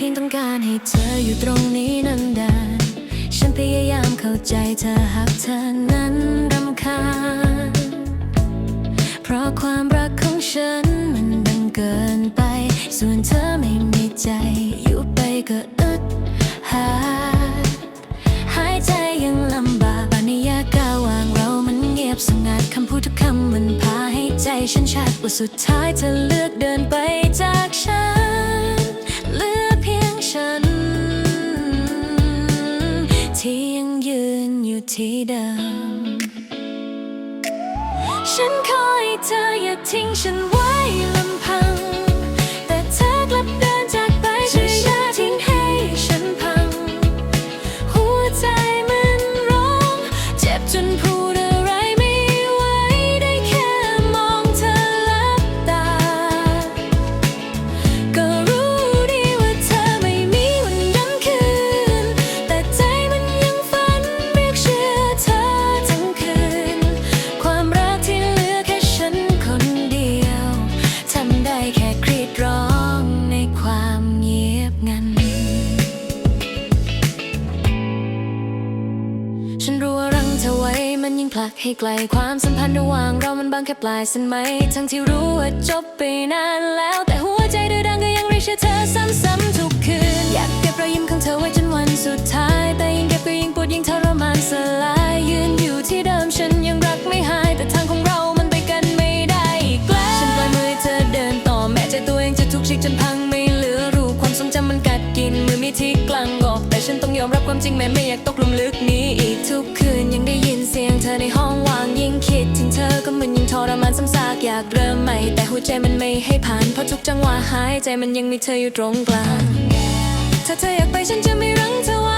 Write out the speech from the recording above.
พียงต้องการให้เธออยู่ตรงนี้นานๆฉันพยายามเข้าใจเธอหากเธอนั้นรำคาญ เพราะความรักของฉันมันดังเกินไป ส่วนเธอไม่มีใจอยู่ไปก็อึดหาดหายใจยังลำบากบานิยากาวางเรามันเงียบสงัดคำพูดทุกคำมันพาให้ใจฉันชัดว่าสุดท้ายเธอเลือกเดินไปจากฉัน ที่เดิม ฉันขอให้เธออย่าทิ้งฉันไว้ มันยิ่งผลักให้ไกลความสัมพันธ์ระหว่างเรามันบางแค่ปลายเส้นไหม ทั้งที่รู้ว่าจบไปนานแล้ว แต่หัวใจดื้อดังก็ยังเรียกชื่อเธอซ้ำๆทุกคืน อยากเก็บรอยยิ้มของเธอไว้จนวันสุดท้าย แต่ยิ่งเก็บก็ยิ่งปวดยิ่งทรมานสลายยืนอยู่ที่เดิมฉันยังรักไม่หาย แต่ทางของเรามันไปกันไม่ได้อีกแล้วฉันปล่อยมือเธอเดินต่อแม้ใจตัวเองจะถูกฉีกจนพังไม่เหลือรูความทรงจำมันกัดกินมือมีที่กลางอกแต่ฉันต้องยอมรับความจริงแม้ไม่อยากตกหลุมลึกนี้อีกทุกคืน ในห้องว่างยิ่งคิดถึงเธอก็เหมันยิ่งทรมานซ้ำซากอยากเริ่มใหม่ แต่หัวใจมันไม่ให้ผ่านเพราะทุกจังหวะหายใจมันยังมีเธออยู่ตรงกลาง ถ้าเธออยากไปฉันจะไม่รั้งเธอไว้